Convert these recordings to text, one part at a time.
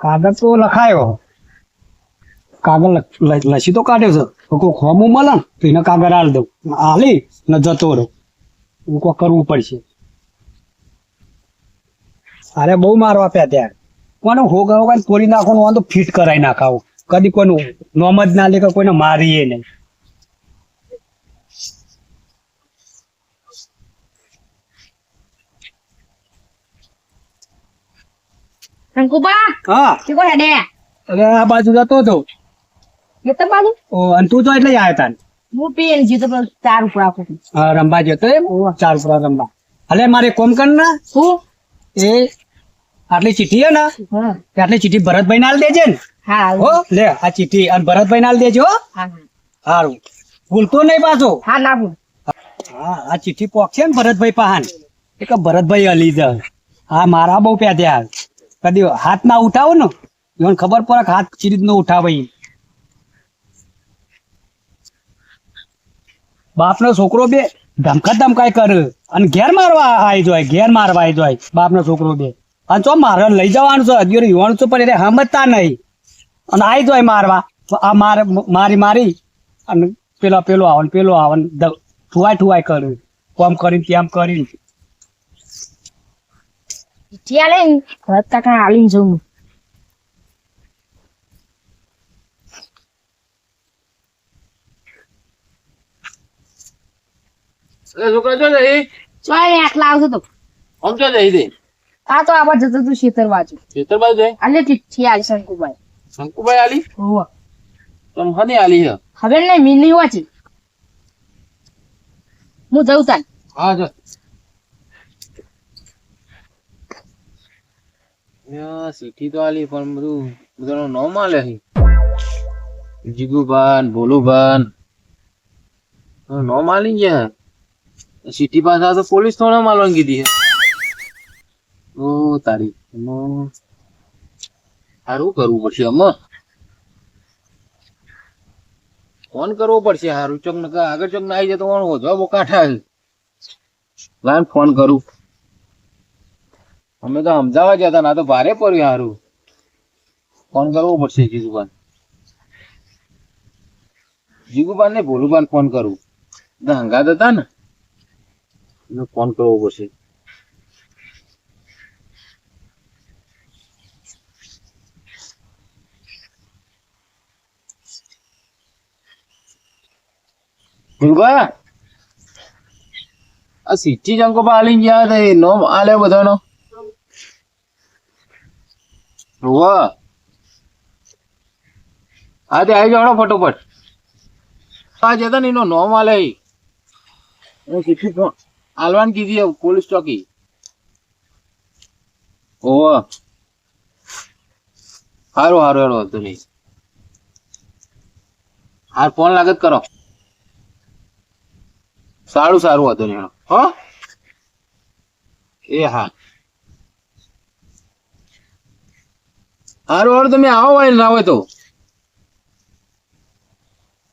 કાગળ તો લખાયો. કાગળ લસી તો કાઢ્યો છે. કોઈ ખોમું મળે ને, તો એને કાગળ હાલ દઉં. હાલી ને જતો રહું. હું કોઈ કરવું પડશે. અરે બહુ મારવા આપ્યા ત્યાં. કોને હોગા હોગા તોડી નાખવાનું તો ફિટ કરાવી નાખાવું. કદી કોઈનું નોમ જ ના લે કે કોઈને મારીએ નહીં. શંકુબા હા શું કરે ડે અરે આ બાજુ જતો હતો એ તો બાજુ ઓ, અને તું તો એટલે જ આવ્યા તા હું પીએ જીતો પેલો ચાર ઉપર છું. હા, રંબા જતો એમ ચાર પૂરા રંબા અલે મારે કોમ કર ના શું એ આટલી ચીઠી હે ને તે આટલી ચીઠી ભરતભાઈ નાલ દેજે ને હા હો લે આ ચીઠી અને ભરતભાઈ નાલ દેજો હો. હા હારું ભૂલતો નહીં પાછો હા ના ભૂલ હા આ ચીઠી પોકશે ને ભરતભાઈ પહાન એ કે ભરતભાઈ અલી જ હા મારા બહુ પ્યાદ્યા કદી હાથ ના ઉઠાવો ને એને ખબર પડે હાથ ચીરીત નો ઉઠાવે બાપ બાપનો છોકરો બે ધમકા ધમકાઈ કરે અને ઘેર મારવા આવી જાય, ઘેર મારવા આવી જાય બાપનો છોકરો બે. અને ચો મારે લઈ જવાનું છે હજી યુવાન છો, પણ એટલે સમજતા નહીં. અને આવી જાય મારવા. આ માર, મારી મારી અને પેલો પેલો આવે પેલો આવે ને ઠુવાય ઠુવાય કર્યું કોમ કરીને, તેમ કરીને. ભરત કાકા આલીને હું. છોકરા જો જઈ ચાલ ને આટલા આવતો તો. આમ દે આ તો આবার જતો તું શેતર બાજુ. ખેતર બાજુ જઈ આલે ચિઠ્ઠી આલી શંકુભાઈ. શંકુભાઈ આલી? હોવે. તમ હની આલી હે ખબર નહીં મીની વાંચી હું જઉં તાન. હા જો. સીઠી તો આલી, પણ બધું, બધાનું નામ આલે હી. જીગુભાન, ભોલુભાન. નામ આલી ગયા સીટી પાસે તો પોલીસ થોડા માલવાની કીધી હે. ઓ, તારી સારું કરવું પડશે આમાં ફોન કરવો પડશે સારું ચોક આગળ ચોક ના આવી જાય તો કોણ વધવા બહુ કાંઠા છે લાઈન ફોન કરું. અમે તો અમદાવાદ જતા હતા, ના તો ભારે પડ્યું સારું ફોન કરવો પડશે જીગુબાન જીગુબાન ને ભોલુબાન ફોન કરું. હંગાત હતા ને? એનો ફોન કરવો પડશે. ભોલુબા આ સિટી જંકો પર ગયા હતા, એ નોમ આલે બધાનો? વાહ. હા તે આવી જાઓ ફટોફટ. હા જતા ને એનો નોમ આલે. આલવાન કીધી પોલીસ ચોકી ઓહ. હારું હારું હેડો હતો નહીં. હાર ફોન લાગત કરો. સારું સારું હતું નહીં. હો? એ હા. હારું હારું તમે આવો હોય ના હોય તો.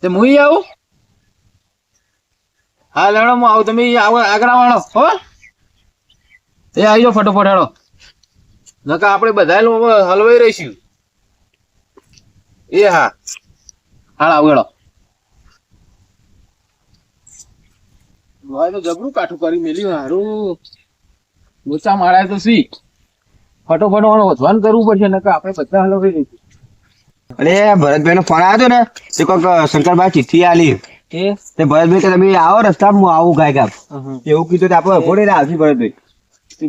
હું આવું? હા, લેડો, હું આવું. તમે આગળ આવવાનો હો? એ આવી ફટોફટ હેડો નકા આપણે બધા હલવાઈ રહીશું. એ હા. હાલ, આવું, હેડો. ભાઈ તો જબરું કાઠું કરી મેલ્યું, હારું. લોચા મારાય તો સી ફટોફટ ઓનો વધવાન કરવું પડશે નકર આપણે બધા હલવાઈ રહીશું અરે ભરતભાઈ નો ફોન આવ્યો ને તે કોઈક શંકરભાઈ ચિઠ્ઠી આલી. એ તે ભરતભાઈ કે તમે આવો રસ્તા હું આવું ગાય ગામ. એવું કીધું આપડે આપણે ભોડે આવશે ભરતભાઈ.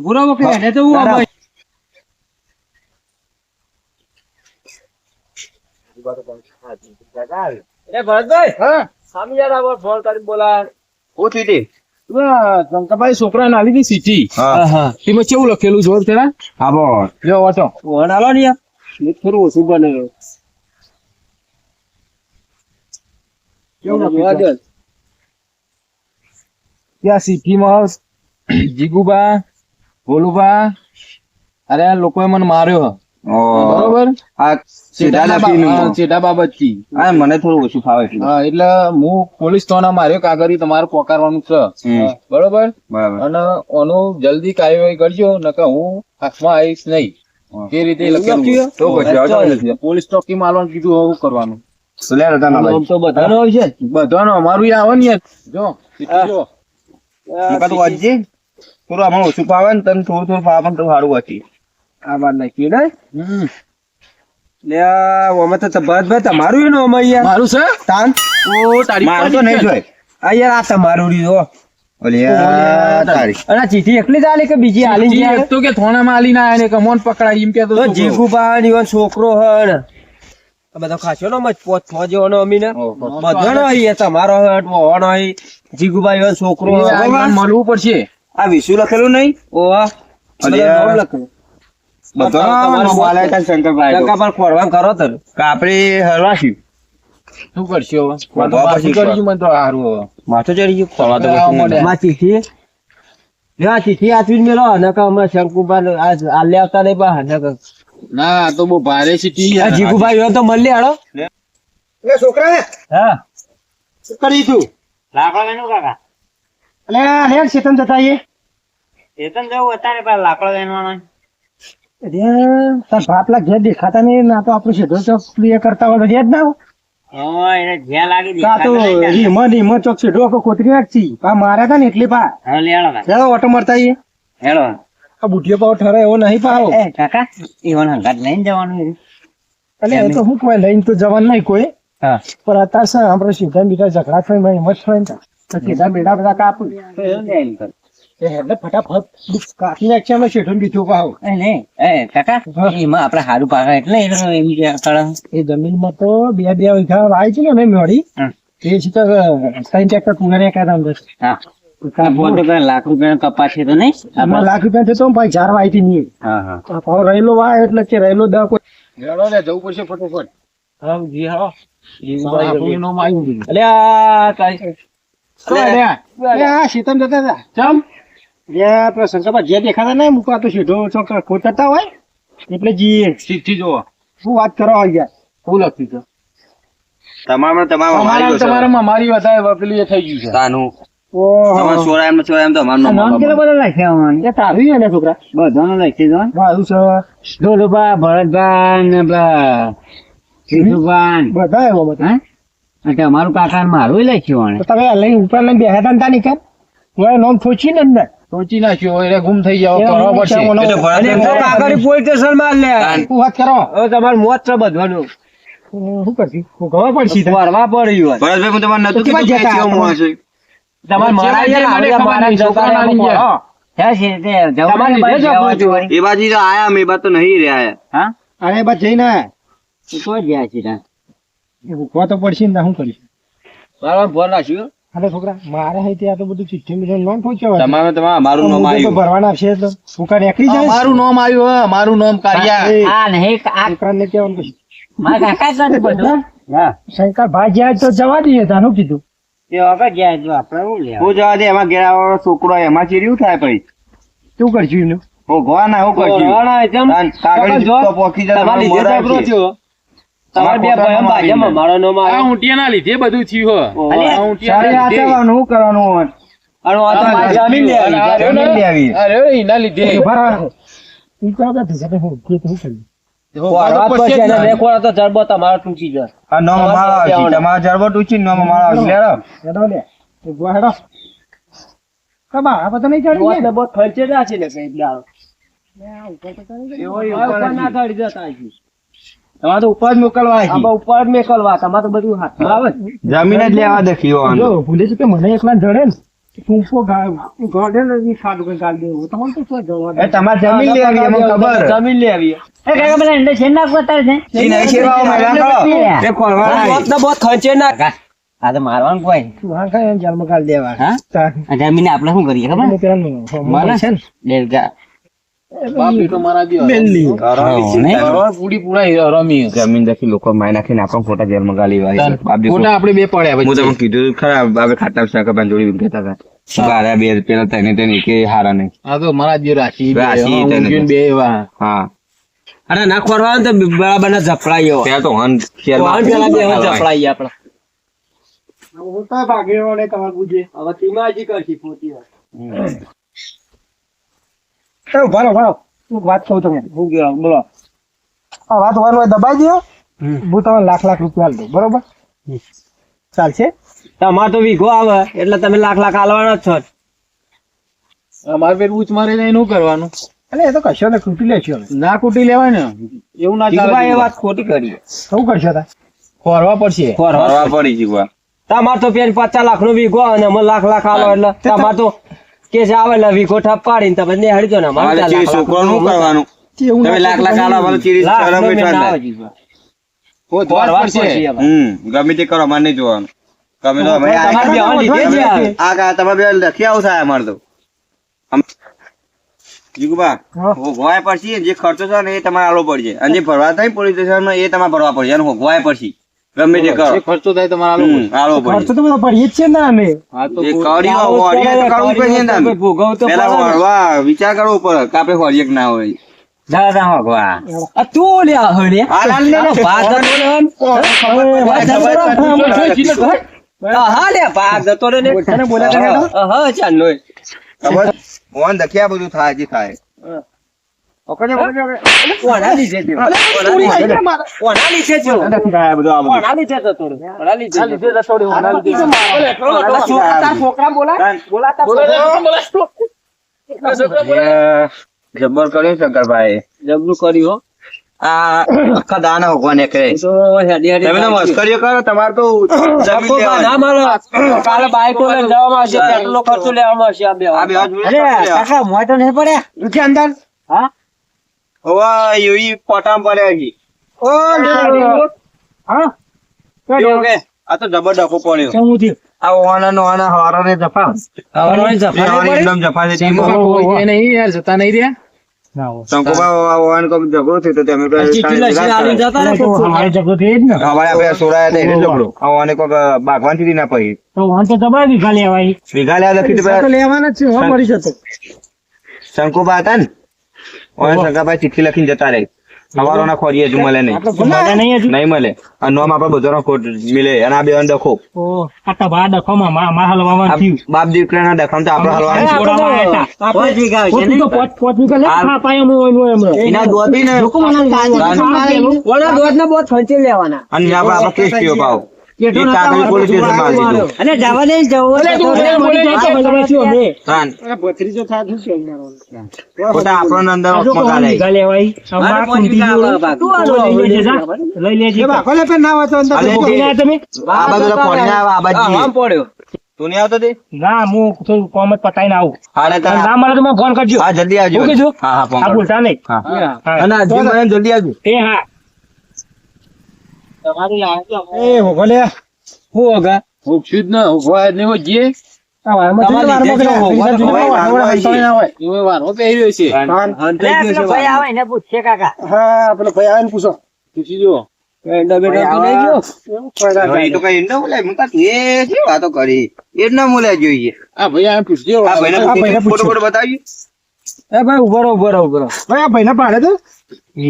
પૂરો વખતે એને તો હું ના, ના. એ ભરતભાઈ હા. સામી યાર આવો ફોન કરી બોલા હું ચીઠી શંકરભાઈ છોકરા સીટી. તેમાં કેવું લખેલું જોર તેના હા બોલ. જો વાંચો. વણ આલો ને યાર. થોડું ઓછું બને? ત્યાં સિટીમાં જીગુબા ભોલુબા અરે આ લોકોએ મને માર્યો. બરોબર? આ ચેટા હા મને થોડું ઓછું ફાવે છે. હા એટલે હું પોલીસ થાણા માર્યો કાગળ તમારે પોકારવાનું છે. બરોબર? અને ઓનું જલ્દી કાર્યવાહી કરજો નકર હું હાથમાં આવીશ નહીં. રીતે તો નથી. પોલીસ ચોકી મારવાનું કીધું હવે કરવાનું. રતા બધાનો હોય છે? બધાનો અમારું આવે ને જો. થોડું ઓછું ફાવે ને તને થોડું થોડું ફાવે તો સારું વાંચી. આ લખી ને? લે અમે તો ભરતભાઈ તમારું એનો અમે યાર મારું છે? તાન? ઓ તારી મારું તો નહીં જોય. આ યાર આ તમારું ચીઠી એકલી કે બીજી તો કે ના ને પકડાય એમ તો છોકરો. બધો ખાસો નો મત પોત ફોજો નો અમીને? ઓહો. બધાનો અહીં તમારો હટ ઓનો અહીં. જીગુભાઈ ઈવન છોકરો મળવું પડશે. આ વિશુ લખેલું નહીં? ઓવા. બધા લખેલું. હરવાશી શું કરશે મને તો હારું માથું ચડી ગયું. માં ચીઠી લે આ ચીઠી? આપી મેલો. નકા અમે શંકુબા આજ આલ્યા આવતા નહીં બા નકા ના તો બહુ ભારે ચિઠ્ઠી આ જીગુભાઈ તો મળી હાડો એટલે છોકરા હા. કરી તું? લાકડો વેણું કાકા અલે લે ચેતન જતા એ ચેતન જવું અત્યારે પેલા લાકડો તાર બાપલા ઘેર દેખાતા નહીં ના તો આપણું શેઠો ચોક પ્રિય કરતા હોય ઘેર ના હા એને જ્યાં લાગી કાં તો દેખાતું નહીં ને. રીમો રીમો ચોક શેઠો આખો કોતરી નાખી પા માર્યા હતા ને એટલે પા હવે લેવાડો કાકા. ઓટો મારતા આઈએ હેલો આ બુઢિયો પાવ ઠરે એવો નહીં પાવ એ કાકા ઈવન હંગાત લઈને જવાનું છે. એટલે એ તો હું કોઈ લઈને તો જવાનું નહીં કોઈ હા. પણ અત્યારે આપણે સીધા બીજા ઝઘડા થઈ ને સીધા બેડા બધા કાપું એમ કર. ફટાફટ. કાપી નાખશે અમે શેઠો બીજો પાવ એ કાકા એમાં આપણે હારું પાકા એટલે એમ એ જમીનમાં તો બે બે વીઘા છે ને અમે મેળી. એ છે તો ત્રણ ટ્રેક્ટર પૂરા કાઢા અંદર હા. આ બોલ તો પેલા લાખ તો નહીં? આમાં લાખ રૂપિયા થતો ભાઈ ચાર વાયથી નહીં. હા હા. આ ભાવ રહેલો વાય એટલે કે રહેલો દા કોઈ. જવું પડશે ફટોફટ. હા જી હા. આપણું નામ આવ્યું બધું. અલે આ. તારી એ આ શીતમ જતા હતા. ચમ? જે પેલા જે દેખાતા ને મૂકવા તો સીધો ચોક ખોતરતા હોય. એટલે જી. સીધી જોવો શું વાત કરો યાર શું લખી છે તમારામાં તમારામાં મારી તમારા ગયો મારી વધારે પેલું એ થઈ ગયું છે. તાનું. અમારું. મારું કાકા મારું લખ્યું તો તમે લઈ ઉપર લઈ બેહ્યા હતા ને કાન હું નામ થોચી ને અંદર સોચી નાખ્યો એટલે ગુમ થઈ જાવ કરવા પડશે. ઓલો- એ તો ભરત અને તો કાકાની પોલીસ સ્ટેશનમાં લે. વાત કરો? હવે તમારું મોત છે બધવાનું શું કરશી? ખબર પડશે ફરવા પડ્યું ભરતભાઈ હું તમારે નતું તો કીધું કે છે? તમારે મારા યાર મારા. એ બાજુ આયા તો નહીં રહ્યા હા? અરે બસ જઈને આયા. તું છે પડશે ને શું કરીશ? બરાબર ફોન રાખ્યો અરે છોકરા મારે હે ત્યાં તો બધું ચિઠ્ઠી મિલન લોન પહોંચ્યો તમારે તમારે અમારું નામ આવ્યું. ભરવાના છે તો ફૂકા નીકળી જાય મારું નામ આવ્યું હે મારું નામ કાઢ્યા આ નહીં, આ છોકરાને કહેવાનું કશું. મારા કાકા સાથે બધું. હા. શંકર ભાઈ જાય તો જવા દઈએ તાનું કીધું? એ હવે ગયા તો આપણે હું લે હું જવા દે એમાં ઘેરાવાળો છોકરો એમાં ચીર્યું થાય પછી. શું કરશું એનું? હું ગોવાના હું કરશું? કાગળ જો, તો પોકી જાય તમારે જે તમારું ઝઘડો થયો. તમારે બે તમારા તૂટી જાય આ નામ અમારો આવશે. તમારા જરબો ટૂંચી નામ. હેડો લે. ઊભા કબા, આ બધા નહીં ચડી ગયા? ને ખર્ચે ના છે ને કઈ દાડો. આ ઉપર ના ચડી જતા હજી. તમારે તો ઉપર જ મોકલવા આમાં ઉપર જ મેકલવા તમારે તો બધું હાથ આવે જમીન જ લેવા દેખી. જો, ભૂલે છે કે મને એકલા જડે ને જમીન જમીન મારવાનું કોઈ. દેવા. હા? તાર. આપણે શું કરીએ ખબર? મને? છે ને. અરે ના ખોરવા તો બરાબર ના ઝપડાઈ તો હન ઝપડાઈ આપડા હું તો તમારે પૂછે હવે તીમાજી કરશી પોતી એ ભરો ભરો હું વાત કહું તમને. હું ગયો બોલો. આ વાત વાર વાર દબાઈ દો હું તમને લાખ લાખ રૂપિયા આલ દઉં બરોબર ચાલશે? તમારે તો વીઘો આવે એટલે તમે લાખ લાખ આલવાના જ છો અમારે પેટ ઉચ મારે જાય એનું કરવાનું? એટલે એ તો કશો ને ખૂટી લેશો ના ખૂટી લેવાય ને. એવું ના ચાલે. એ વાત ખોટી કરી. શું કરશો તા ખોરવા પડશે. ખોરવા પડી જીવા તમાર તો પેન પચાસ લાખ નો વીઘો અને અમે લાખ લાખ આલો એટલે તમાર તો કે છે આવે લવી કોઠા પાડીને તમે ને હડજો ને મારે ચીરી લાખ લાખ છોકરાનું કરવાનું તમે લાખ લાખ આલા વાળું ચીરી શરમ બેઠા ના ખોરવા જ પડશે હમ ગમે તે કરો મને નહીં જોવાનું. ગમે તો અમે આ- તમારે બેહવા લીધે જ આ કા તમે બે લખી આવું થાય અમારે તો. જીગુબા હા. હોગવાય પડશે જે ખર્ચો છે ને એ તમારે આલો પડશે. અને જે ભરવા થાય પોલીસ સ્ટેશનમાં એ તમારે ભરવા પડશે. અને હોગવાય પડશે ગમે તે કરો ખર્ચો થાય તમારે આલો ખર્ચ તો બધો પડીએ જ છે ને અમે હા તો એ ખોદ- કડીઓ હોડીએ તો કરવું પડશે ને ભોગવ તો પેલા પડે વિચાર કરવો પડે કાપે આપણે ના હોય દાદા હોગવા. આ તું લ્યા હળે. આ લાલ લે લે. ભાગ જતો રહ્યો ને. હા લે, ભાગ જતો રહ્યો ને. તને કરે તો? હા, ચાલનો. ખબર ઓન દખ્યા બધું થાય જે થાય કોના લીધે થયો? કોના લીધે. થયો? થાય બધું આ બધું લીધે જતો રહ્યો? કોના લીધે જતો રહ્યો? આ છોકરા- છોકરા બોલા તારા છોકરા? એ જબ્બર શંકરભાઈ જબરું કર્યું હો. આ આખા દાના હોગવાને કરે એ તો હેડી હેડી તમે મસ્કરીઓ કરો તમારે તો ના મારો. કાલે બાઈક લઈને જવામાં આવશે કેટલો ખર્ચો લેવામાં આવશે આ બે આ બે હાથ જોડે રૂપિયા અંદર? હા? ઓવા યુઈ પોટામ પડ્યા છે હા? કે? આ તો જબર ડખો પડ્યો. થયું? આ ઓવાના નો આના હારા જફા. હવે જફા બે નહીં વાળી પડી? એકદમ જફા છે. શંકુબા કોઈ નહીં યાર જતા નહીં રહ્યા? ના થી પડી. લેવાના શંકુબા હતા ને? ઓવાને સગાભાઈ ચિઠ્ઠી લખીને જતા રહે. સવારોના ખોરીએ જ મળે નહીં. નહીં હજુ? નહીં મળે. આ નોમ આપડે બધાનો ખોટ મિલે. અને આ બે ડખો. ઓ આ તો બા ડખોમાં બાપ તો આપડે હલવાનું એના દોધી ને? બહુ ખંચી લેવાના. અને આપડે આપડે કેસ થયો ભાવ અને જવા દે ભત્રીજો છે? અંદર લઈ લેજે. તો તમે આ બાજુ આ બાજુ આમ પડ્યો. તું આવતો તે? ના હું થોડું કોમ જ પતાઈને આવું. હાલે ના મળે તો મને ફોન કરજો. હા જલ્દી આવજો. હા હા ફોન આ નહીં હા. હા. અને આ જીમ વાળાને જલ્દી આવજો. એ હા. એ હોગો લે. હું હોગા જ આ તમારે હોગો, હોગો, છે. હા પેલો ભાઈ ને પૂછો. પૂછી જો એંડા બેટા તું નહીં ગયો? એવું ફાયદા હવે એ તો કઈ ન એ જ ના જોઈએ. આ ભાઈ આ આ આ ભાઈ ઊભો રહો ઊભો રહો ઊભો રહો. ભાઈ આ ભાઈને પાડે તો?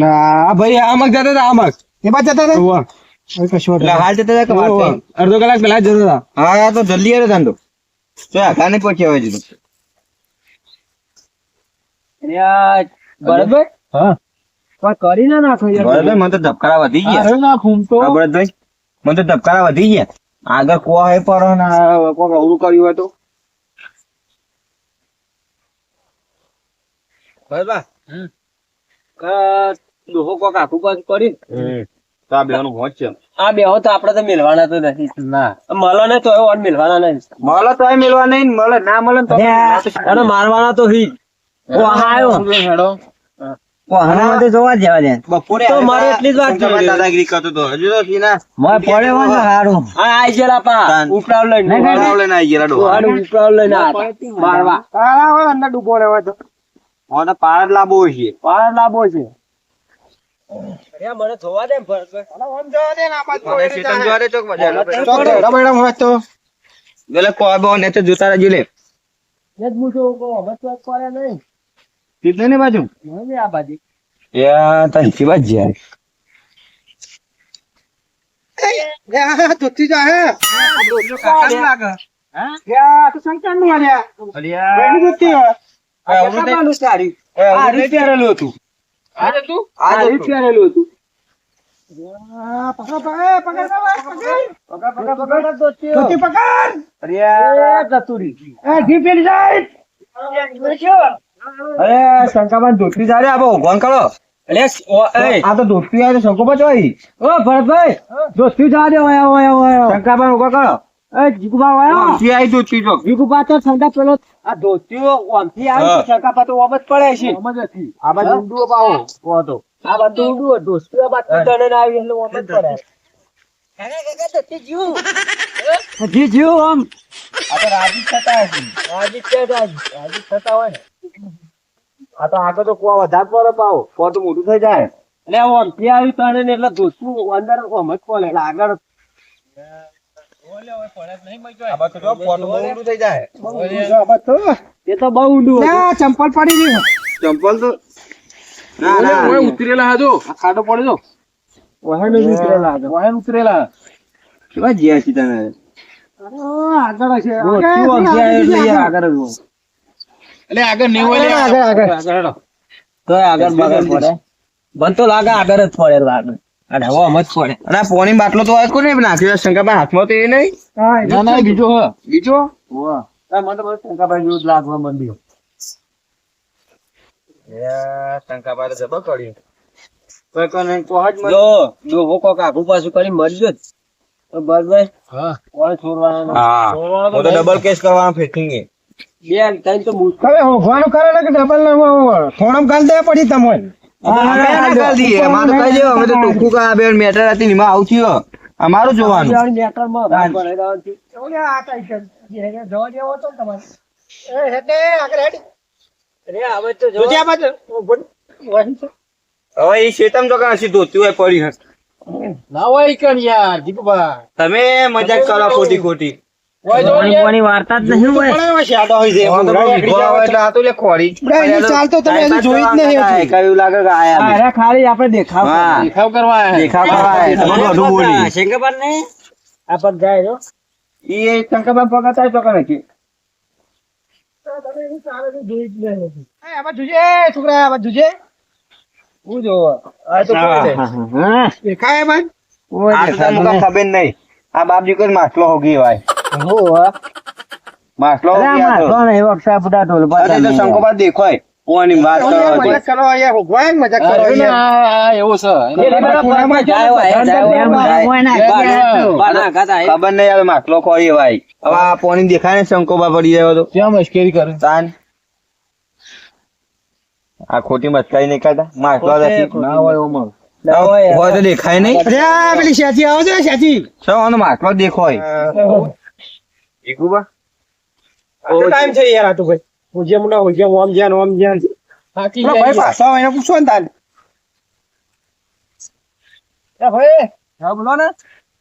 ના ભાઈ આમ જતા હતા આમાં એ બાદ જતા હતા? કે? અડધો કલાક પેલા જતો હતા હા તો જલ્દી આવે ધંધો. તો આખા નહીં પહોંચ્યા હોય હજુ બરાબર હા. પણ કરી ના નાખો યાર. મને તો ધબકારા વધી ગયા. અરે તો. હા, મને તો ધબકારા વધી ગયા. આગળ હે પર કોક અવળું કર્યું હોય તો. બરાબર ડોહો કોક આખું કરી તો આ બેવાનું હોંચ છે આ બે તો આપડે તો મિલવાના તો નથી. ના. મળો ને તો ઓન મિલવાના નહીં મળે તો મેળવા નહીં મળે ના મળે તો અને મારવાના તો હી. ઓ આયો હેડો? જોવા જવા દે. બપોરે તો આવ્યા મારે હતા, એટલી જ વાત શંકરભાઈ છે. દાદાગીરી કરતો તો. હજુ તો સીના. હારું. આ આઈ ગયેલા પા. તાન. ઉપડાવ લઈને વરાવ લઈને આઈ ગયેલા ડોહા. હારું ઉપડાવ લઈને આયા મારવા. તારા હોય અંદર ડૂબો રહેવા તો હવે તો પાર લાંબો છે. પાર લાંબો છે. મને જોવા દે તો ને જોતા રહેજો લે. જ પૂછો કો હવે તો કરે નહીં. સીધે ને બાજુ? આ બાજુ. યાર તને કેવા જ્યાં. ધોતી જા હે. લાગે. યા તો શંકરનું આલ્યા બેની ધોતી હે કાકાનું સારી આ રીતે પહેરેલું હતું. આજે હતું? પકડ પકડ પકડ પકડ પકડ. પકડ ધોતી પકડ! અરે કતુરી એ જી પેલી જાય! અરે શંકાબાન ઊભા કરો જીગુબા ઓયા ધોતી આવી ધોતી જો જીગુબા તો ઠંડા પેલો આ ધોતીઓ ઓમથી આવી તો સરકા તો ઓમ જ પડે છે. આ બાજુ ઊંડું પાવો કો તો. આ ઊંડું ધોતી આ બાજુ તને ના આવી એટલે ઓમ જ પડે. જી જીવ આમ આ તો રાજી થતા હશે. રાજી છે રાજી. થતા હોય ને. આ તો આગળ તો કો વધારે પડે પાવો કો તો મોટું થઈ જાય. એટલે ઓમથી આવી તને ને એટલે દોસ્તું અંદર ઓમ જ પડે. એટલે આગળ ચંપલ પડી ગયું ચંપલ તો ના ના. ઉતરેલા હતો આ ખાડો પડ્યો ઉતરેલા હતા. વાહન ઉતરેલા. કેવા જ્યાં છે તને આગળ યાર આગળ એટલે આગળ નહીં હોય આગળ, આગળ. આગળ. તો આગળ બગડ. પડે. બન તો લાગે આગળ જ પડે લાગે. અને હવે આમ પડે અને પોણી બાટલો તો આ કોને નાખ્યો? શંકાબા હાથમાં તો એ નહીં? ના ના બીજો હ. બીજો? વાહ. મને તો બસ જેવું લાગવા માંડ્યું. શંકાબા જબર કર્યું કોઈ કોને કોહજ મને- જો જો હો કોક આગુ પાછું કરી મરજો જ. તો બરાબર, હા. કોઈ છોડવાનો. હા. હું તો ડબલ કેસ કરવાનો ફેંકીંગ બે ત્રણ તો મુશ્કેલ. હવે હોભવાનું કરે કે ડબલ. થોડમ ગાલ દે પડી તમને. અમારું જોવાનું. હવે એ શેતમ તો હોય પડી હશે. ના હોય યાર જીગુભા તમે મજાક કરો ખોટી ખોટી હોય જો યાર. વાર્તા જ નહીં હોય એમાં તો કોઈ વિધવા હોય એટલે આ તો લે ખોડી. ચાલ તો તમે હજુ જોઈ જ નહીં હતી. લાગે કે આયા અરે ખાલી આપણે દેખાવ દેખાવ કરવા દેખાવ કરવા બધું બોલી. શેંગાબાદ નહીં આપણ જાય જો. ઈ એ શંકરબા પગા તો કરે કે. એ, આમાં જોજે, છોકરા, આમાં જોજે. હું જોવો? આ તો કોઈ નહીં. દેખાય ભાઈ આ તો તમને ખબર નહીં. આ બાપ દીકરો માછલો હોગી હોય. દેખોય. કોની વાત કરો છો? મજાક કરો એવું છે. હોય, હોય. ખબર નહીં માછલો ખોઈ ભાઈ. હવે આ પોણી દેખાય ને શંકોબા પડી જાય તો ક્યાં મશ્કરી કરે. તાન. આ ખોટી મસ્કાઈ નહીં કરતા માછલો ના હોય ઓમાં હોય તો દેખાય નહીં. પેલી છે આવો છો માટલો શું આનો માછલો દેખોય ઈકુબા ઓ ટાઈમ છે યાર આ ભાઈ હું જેમ ના હોય જેમ આમ જ્યાં આમ જ્યાં. હાકી ભાઈ જાય પાછો એને પૂછો ને તાન એ ભાઈ હા બોલો ને.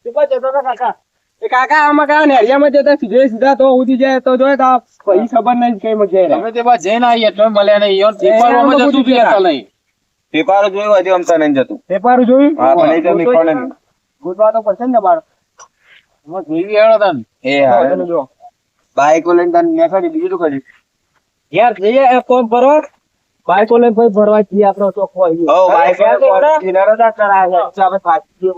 તું કોઈ જતો હતો કાકા. એ કાકા આમાં કાકા ને હરિયામાં જતા સીધે સીધા તો ઉધી જાય તો જોઈએ તો પછી ખબર નહીં કઈ મજા જાય અમે તે જઈને આવીએ તો મળ્યા નહીં. યો પેપરમાં જતું નહીં. પેપારો જોયું હજી અમતા નહીં જતું. પેપર જોયું? હા પણ એ તો મીઠો નહીં. તો પડશે ને બાર એમાં જોઈ હેડો તને. એ હા જો બાઈકો લઈને તને નીકળી બીજું શું કર્યું યાર જઈએ એ કોમ ભરવા. બાઈક લઈને ભાઈ ભરવા જઈએ આપણો ચોખ્ખો હો બાઈકો કિનારો ના કરાય આપણે થાકી